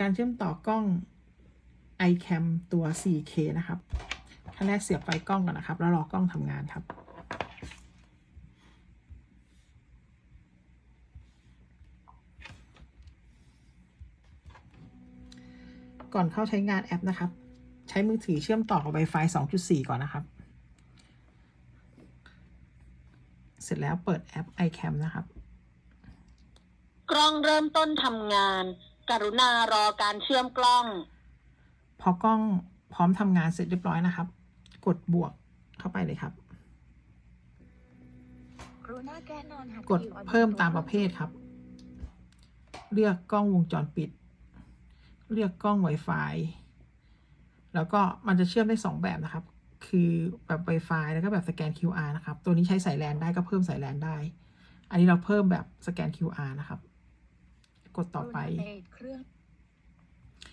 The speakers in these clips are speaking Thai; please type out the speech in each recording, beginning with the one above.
การเชื่อมต่อกล้อง iCam ตัว 4K นะครับขั้นแรกเสียบไฟกล้องก่อนนะครับ แล้วรอกล้องทำงานครับ ก่อนเข้าใช้งานแอปนะครับ ใช้มือถือเชื่อมต่อกับ Wi-Fi 2.4 ก่อนนะครับ เสร็จแล้วเปิดแอป iCam นะครับ กล้องเริ่มต้นทำงาน กรุณารอการเชื่อมกล้อง พอกล้องพร้อมทำงานเสร็จเรียบร้อยนะครับ กดบวกเข้าไปเลยครับกรุณาแก้นอนหัดกดเพิ่มตามประเภทครับ เลือกกล้องวงจรปิด เลือกกล้อง Wi-Fi แล้วก็มันจะเชื่อมได้สองแบบนะครับ คือแบบ Wi-Fi แล้วก็แบบสแกน QR นะครับ ตัวนี้ใช้สายแลนได้ก็เพิ่มสายแลนได้ อันนี้เราเพิ่มแบบสแกน QR นะครับ กดต่อไปกรุณาเปิดเครื่อง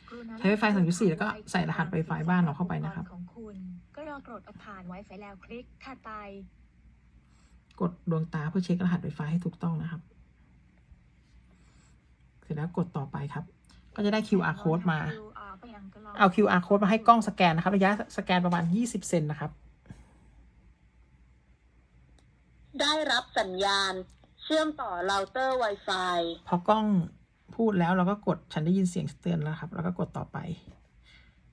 กรุณาใช้ Wi-Fi 2.4แล้วก็ใส่รหัส Wi-Fi บ้านเราเข้าไปนะครับ ของคุณก็รอกดผ่าน Wi-Fi แล้วคลิกถัดไป กดดวงตาเพื่อเช็ครหัส Wi-Fi ให้ถูกต้องนะครับ เสร็จแล้วกดต่อไปครับ ก็จะได้ QR code มาไปยังกล้งเอา QR code มาให้กล้องสแกนนะครับ ระยะสแกนประมาณ 20 เซนนะครับ ได้รับสัญญาณ เชื่อมต่อเราเตอร์ Wi-Fi พอกล้อง พูดแล้วเราก็กดฉันได้ยินเสียงเตือนแล้วครับ แล้วก็กดต่อไป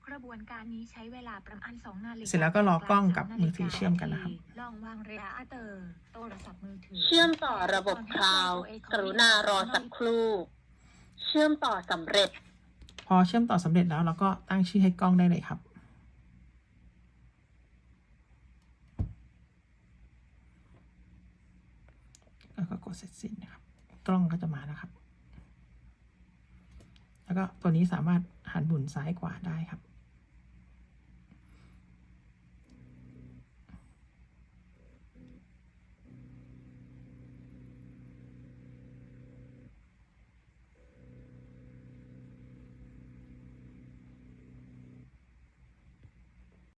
กระบวนการนี้ใช้เวลาประมาณ2นาฬิกาเสร็จแล้วก็รอกล้องกับมือถือเชื่อมกันนะครับ ลองวางระยะเตอร์โทรศัพท์มือถือเชื่อมต่อระบบคลาวด์กรุณารอสักครู่ เชื่อมต่อสำเร็จ พอเชื่อมต่อสำเร็จแล้วเราก็ตั้งชื่อให้กล้องได้เลยครับแล้วก็กดเสร็จสิ้นนะครับ กล้องก็จะมานะครับ แล้วก็ตัวนี้สามารถหันหมุนซ้ายขวาได้ครับ